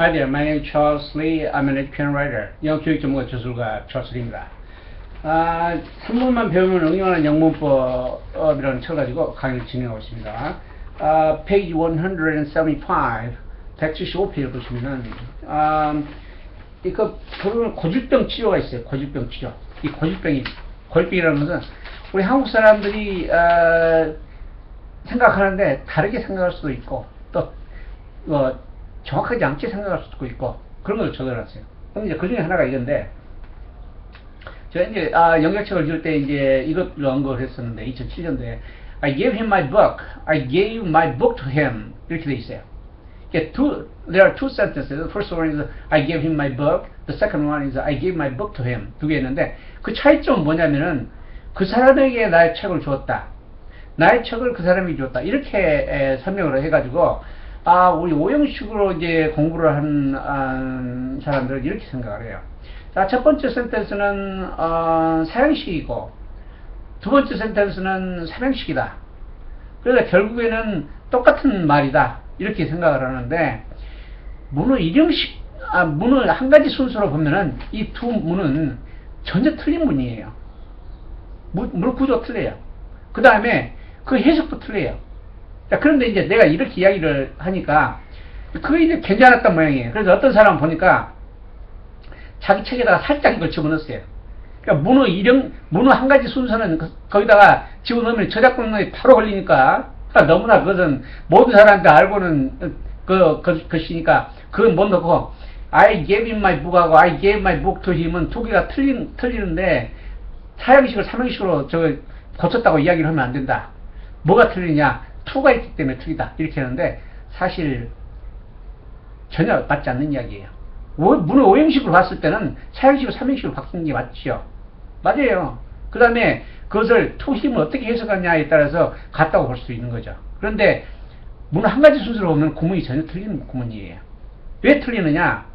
Hi there, my name is Charles Lee. I'm an education writer. 영어 교육 전문가 저술가 Lee입니다. 아, 3분만 배우면 응용하는 영문법이라는 책 가지고 강의를 진행하고 있습니다. 아, page 175, 175페이지 보시면은, 아, 이거, 그러면 고질병 치료가 있어요. 고질병 치료. 이 고질병이, 고질병이라는 것은 우리 한국 사람들이, 아, 생각하는데 다르게 생각할 수도 있고, 또, 어, 정확하지 않게 생각할 수도 있고, 그런 걸 적어놨어요. 그럼 이제 그 중에 하나가 이건데, 제가 이제, 아, 영역책을 지을 때 이제 이것을 언급을 했었는데, 2007년도에, I gave him my book. I gave my book to him. 이렇게 돼 있어요. 이게 two, there are two sentences. First one is I gave him my book. The second one is I gave my book to him. 두 개 있는데 그 차이점은 뭐냐면은 그 사람에게 나의 책을 주었다. 나의 책을 그 사람이 주었다. 이렇게 에, 설명을 해가지고 아 우리 오형식으로 이제 공부를 한, 한 사람들은 이렇게 생각을 해요. 자, 첫 번째 센텐스는 어, 사형식이고 두 번째 센텐스는 삼형식이다. 그래서 결국에는 똑같은 말이다. 이렇게 생각을 하는데, 문어 일형식, 아, 문을 한 가지 순서로 보면은 이 두 문은 전혀 틀린 문이에요. 문, 문 구조 틀려요. 그 다음에 그 해석도 틀려요. 자, 그런데 이제 내가 이렇게 이야기를 하니까, 그게 이제 괜찮았단 모양이에요. 그래서 어떤 사람 보니까 자기 책에다가 살짝 이걸 집어넣었어요. 그러니까 문어 일형, 문어 한 가지 순서는 그- 거기다가 집어넣으면 저작권에 바로 걸리니까 그러니까 너무나 그것은 모든 사람한테 알고는 그, 그, 것이니까 그건 못 넣고 I gave him my book하고 I gave my book to him은 두 개가 틀린, 틀리는데 사형식을 삼형식으로 저 고쳤다고 이야기를 하면 안 된다. 뭐가 틀리냐? 투가 있기 때문에 틀리다. 이렇게 하는데 사실 전혀 맞지 않는 이야기예요. 오, 문을 오형식으로 봤을 때는 사형식으로 삼형식으로 바뀐 게 맞죠. 맞아요. 그 다음에 그것을 투힘을 어떻게 해석하냐에 따라서 같다고 볼 수 있는 거죠. 그런데 문을 한 가지 순서로 보면 구문이 전혀 틀린 구문이에요. 왜 틀리느냐?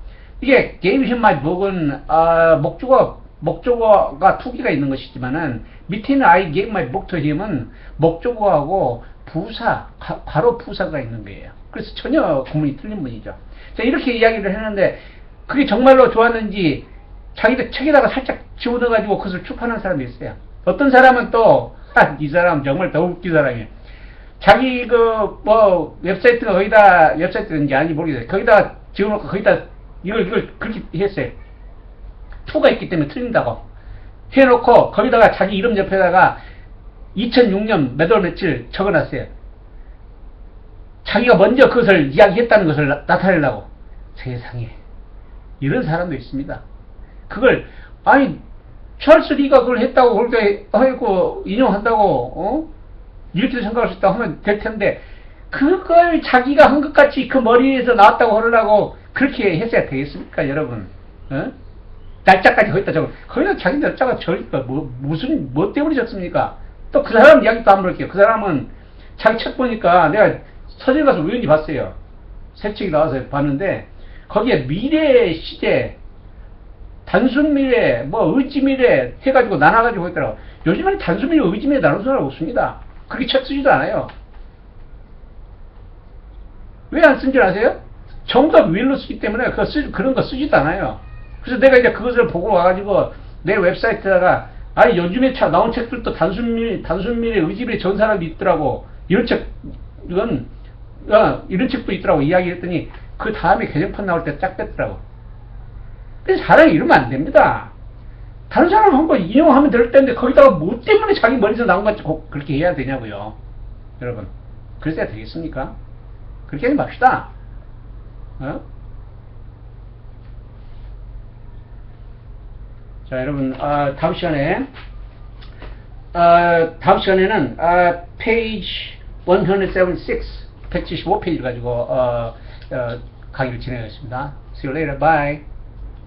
이게 my book은 아, 목적어 목적어가 두 개가 있는 것이지만은 밑에 있는 book to him은 목적어하고 부사 가, 괄호 부사가 있는 거예요. 그래서 전혀 구문이 틀린 문이죠. 자 이렇게 이야기를 했는데 그게 정말로 좋았는지 자기들 책에다가 살짝 집어넣어가지고 그것을 출판한 사람이 있어요. 어떤 사람은 또, 아, 이 사람 정말 더 웃긴 사람이에요. 자기 그, 뭐, 웹사이트가 거기다, 웹사이트인지 아닌지 모르겠어요. 거기다 집어넣고 거기다 이걸, 이걸 그렇게 했어요. 투가 있기 때문에 틀린다고. 해놓고 거기다가 자기 이름 옆에다가 2006년 몇월 며칠 적어놨어요. 자기가 먼저 그것을 이야기했다는 것을 나, 나타내려고. 세상에. 이런 사람도 있습니다. 그걸 아니 찰스 리가 그걸 했다고 그렇게 하고 인용한다고 어? 이렇게 생각할 수 있다고 하면 될 텐데 그걸 자기가 한 것 같이 그 머리에서 나왔다고 하려고 그렇게 했어야 되겠습니까 여러분 어? 날짜까지 거기다 적어 거기다 자기 날짜가 저니까 뭐 무슨 뭐 때문에 적습니까 또 그 사람 이야기도 한번 볼게요 그 사람은 자기 책 보니까 내가 서점 가서 우연히 봤어요 새 책이 나와서 봤는데 거기에 미래 시대 단순 미래, 뭐 의지 미래 해가지고 나눠가지고 있더라고. 요즘에는 단순 미래, 의지 미래 나눈 사람 없습니다. 그렇게 책 쓰지도 않아요. 왜 안 쓴 줄 아세요? 정답 위로 쓰기 때문에 그거 쓰, 그런 거 쓰지도 않아요. 그래서 내가 이제 그것을 보고 와가지고 내 웹사이트에다가 아니 요즘에 차 나온 책들도 단순 미래, 단순 미래, 의지 미래 전 사람이 있더라고. 이런 책, 이건, 어, 이런 책도 있더라고 이야기했더니 그 다음에 개정판 나올 때쫙 뺐더라고. 그래서 사람이 이러면 안 됩니다. 다른 사람 한 번 인용하면 될 텐데 거기다가 뭐 때문에 자기 머리에서 나온 것 같이 꼭 그렇게 해야 되냐고요. 여러분. 그래야 되겠습니까? 그렇게 하지 맙시다. 어? 자, 여러분, 아, 다음 시간에, 아, 다음 시간에는, 아, page 176, 175페이지를 가지고, 어, 어, 강의를 진행하겠습니다. See you later. Bye.